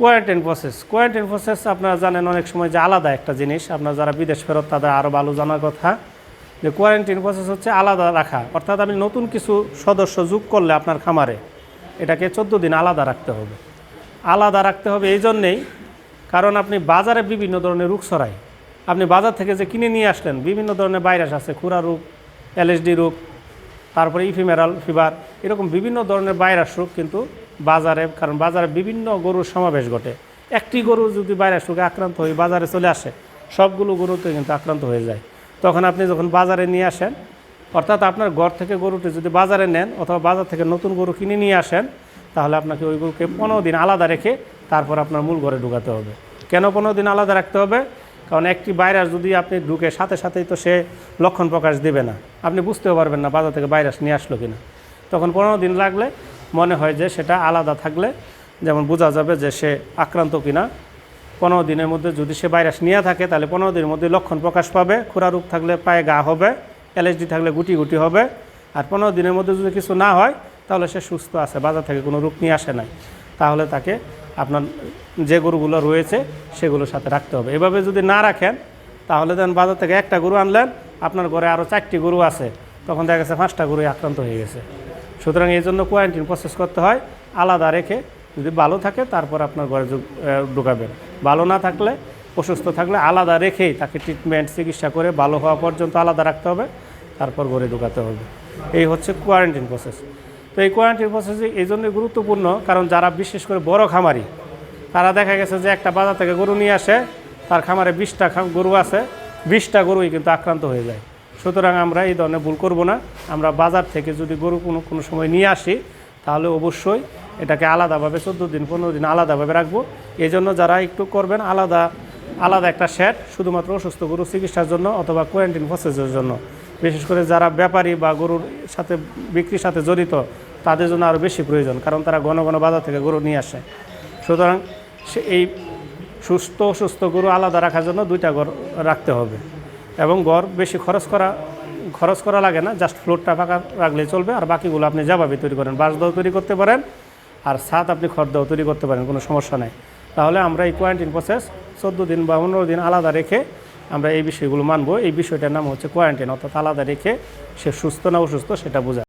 Quarantine process quarantine process আপনারা জানেন অনেক সময় যে আলাদা একটা জিনিস। আপনারা যারা বিদেশ ফেরত, তাদের আরও ভালো জানার কথা। যে কোয়ারেন্টাইন প্রসেস হচ্ছে আলাদা রাখা। অর্থাৎ আপনি নতুন কিছু সদস্য যোগ করলে আপনার খামারে, এটাকে চোদ্দ দিন আলাদা রাখতে হবে। আলাদা রাখতে হবে এই জন্যেই, কারণ আপনি বাজারে বিভিন্ন ধরনের রোগ ছড়ায়। আপনি বাজার থেকে যে কিনে নিয়ে আসলেন, বিভিন্ন ধরনের ভাইরাস আছে, খুরা রোগ এলএসডি রোগ, তারপরে ইফিমেরাল ফিভার এরকম বিভিন্ন ধরনের ভাইরাস রোগ কিন্তু বাজারে, কারণ বাজারে বিভিন্ন গরুর সমাবেশ ঘটে। একটি গরু যদি ভাইরাস রোগে আক্রান্ত হয়ে বাজারে চলে আসে, সবগুলো গরুতে কিন্তু আক্রান্ত হয়ে যায়। তখন আপনি যখন বাজারে নিয়ে আসেন, অর্থাৎ আপনার ঘর থেকে গরুটি যদি বাজারে নেন অথবা বাজার থেকে নতুন গরু কিনে নিয়ে আসেন, তাহলে আপনাকে ওই গরুকে পনেরো দিন আলাদা রেখে তারপর আপনার মূল ঘরে ঢুকাতে হবে। কেন পনেরো দিন আলাদা রাখতে হবে? কারণ একটি ভাইরাস যদি আপনি ঢুকে সাথে সাথেই তো সে লক্ষণ প্রকাশ দেবে না। আপনি বুঝতেও পারবেন না বাজার থেকে ভাইরাস নিয়ে আসলো কিনা। তখন পনেরো দিন লাগলে মনে হয় যে সেটা আলাদা থাকলে যেমন বোঝা যাবে যে সে আক্রান্ত কিনা। পনেরো দিনের মধ্যে যদি সে ভাইরাস নিয়ে থাকে, তাহলে পনেরো দিনের মধ্যে লক্ষণ প্রকাশ পাবে। খুরা রোগ থাকলে পায়ে গা হবে, এলএসডি থাকলে গুটি গুটি হবে। আর পনেরো দিনের মধ্যে যদি কিছু না হয়, তাহলে সে সুস্থ আছে, বাজার থেকে কোনো রোগ নিয়ে আসে নাই। তাহলে তাকে আপনার যে গরুগুলো রয়েছে, সেগুলোর সাথে রাখতে হবে। এভাবে যদি না রাখেন, তাহলে দেন বাজার থেকে একটা গরু আনলেন, আপনার ঘরে আরও চারটি গরু আছে, তখন দেখা গেছে পাঁচটা গরুই আক্রান্ত হয়ে গেছে। সুতরাং এই জন্য কোয়ারেন্টিন প্রসেস করতে হয়, আলাদা রেখে যদি ভালো থাকে তারপর আপনার ঘরে ঢুক- ঢুকাবেন। ভালো না থাকলে, অসুস্থ থাকলে আলাদা রেখেই তাকে ট্রিটমেন্ট চিকিৎসা করে ভালো হওয়া পর্যন্ত আলাদা রাখতে হবে, তারপর ঘরে ঢুকাতে হবে। এই হচ্ছে কোয়ারেন্টিন প্রসেস তো এই কোয়ারেন্টিন প্রসেস এই জন্যই গুরুত্বপূর্ণ, কারণ যারা বিশেষ করে বড় খামারি, তারা দেখা গেছে যে একটা বাজার থেকে গরু নিয়ে আসে, তার খামারে বিশটা গরু আছে, বিশটা গরুই কিন্তু আক্রান্ত হয়ে যায়। সুতরাং আমরা এই ধরনের ভুল করব না। আমরা বাজার থেকে যদি গরু কোনো কোনো সময় নিয়ে আসি, তাহলে অবশ্যই এটাকে আলাদাভাবে চোদ্দ দিন, পনেরো দিন আলাদাভাবে রাখব। এই জন্য যারা একটু করবেন, আলাদা আলাদা একটা শেড শুধুমাত্র অসুস্থ গরু চিকিৎসার জন্য অথবা কোয়ারেন্টিন প্রসেসের জন্য। বিশেষ করে যারা ব্যাপারী বা গরুর সাথে বিক্রির সাথে জড়িত, তাদের জন্য আরও বেশি প্রয়োজন, কারণ তারা ঘন ঘন বাজার থেকে গরু নিয়ে আসে। সুতরাং সে এই সুস্থ অসুস্থ গরু আলাদা রাখার জন্য দুইটা ঘর রাখতে হবে। এবং ঘর বেশি খরচ করা খরচ করা লাগে না জাস্ট ফ্লোরটা ফাঁকা রাখলে চলবে, আর বাকিগুলো আপনি যাভাবে তৈরি করেন, বাঁশ দাও তৈরি করতে পারেন, আর ছাদ আপনি খড় দাও তৈরি করতে পারেন, কোনো সমস্যা নেই। তাহলে আমরা এই কোয়ারেন্টিন প্রসেস চোদ্দ দিন বা পনেরো দিন আলাদা রেখে আমরা এই বিষয়গুলো মানবো। এই বিষয়টার নাম হচ্ছে কোয়ারেন্টিন অর্থাৎ আলাদা রেখে সে সুস্থ না অসুস্থ সেটা বোঝা